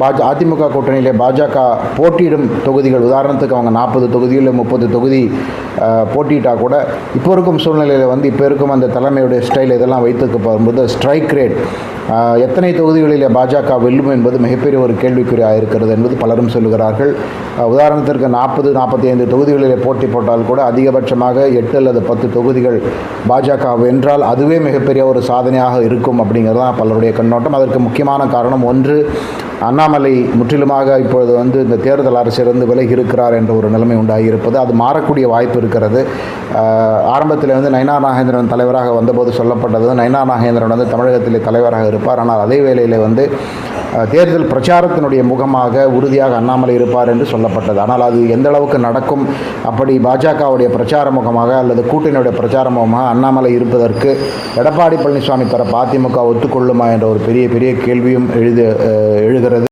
பாஜ அதிமுக கூட்டணியிலே பாஜக போட்டியிடும் தொகுதிகள். உதாரணத்துக்கு அவங்க நாற்பது தொகுதியில் முப்பது தொகுதி போட்டிட்டா கூட இப்போ இருக்கும் சூழ்நிலையில் வந்து இப்போ இருக்கும் அந்த தலைமையுடைய ஸ்டைல் இதெல்லாம் வைத்துக்கு போகும்போது ஸ்ட்ரைக் ரேட் எத்தனை தொகுதிகளிலே பாஜக வெல்லும் என்பது மிகப்பெரிய ஒரு கேள்விக்குறியாக இருக்கிறது என்பது பலரும் சொல்லுகிறார்கள். உதாரணத்திற்கு நாற்பது நாற்பத்தி ஐந்து தொகுதிகளிலே போட்டி போட்டால் கூட அதிகபட்சமாக எட்டு அல்லது பத்து தொகுதிகள் பாஜக வென்றால் அதுவே மிகப்பெரிய ஒரு சாதனையாக இருக்கும் அப்படிங்கிறது தான் பலருடைய கண்ணோட்டம். அதற்கு முக்கியமான காரணம் ஒன்று அண்ணாமலை முற்றிலுமாக இப்பொழுது வந்து இந்த தேர்தல் அரசிலிருந்து விலகி இருக்கிறார் என்ற ஒரு நிலைமை உண்டாகி இருப்பது அது மாறக்கூடிய வாய்ப்பு இருக்கிறது. ஆரம்பத்தில் வந்து நயனா நாகேந்திரன் தலைவராக வந்தபோது சொல்லப்பட்டது. நயனா நாகேந்திரன் வந்து தமிழகத்திலே தலைவராக இருப்பார் ஆனால் அதே வேளையில் வந்து தேர்தல் பிரச்சாரத்தினுடைய முகமாக உறுதியாக அண்ணாமலை இருப்பார் என்று சொல்லப்பட்டது. ஆனால் அது எந்த அளவுக்கு நடக்கும்? அப்படி பாஜகவுடைய பிரச்சார முகமாக அல்லது கூட்டணியுடைய பிரச்சார முகமாக அண்ணாமலை இருப்பதற்கு எடப்பாடி பழனிசாமி தரப்பு அதிமுக ஒத்துக்கொள்ளுமா என்ற ஒரு பெரிய பெரிய கேள்வியும் எழுது எழுகிறது.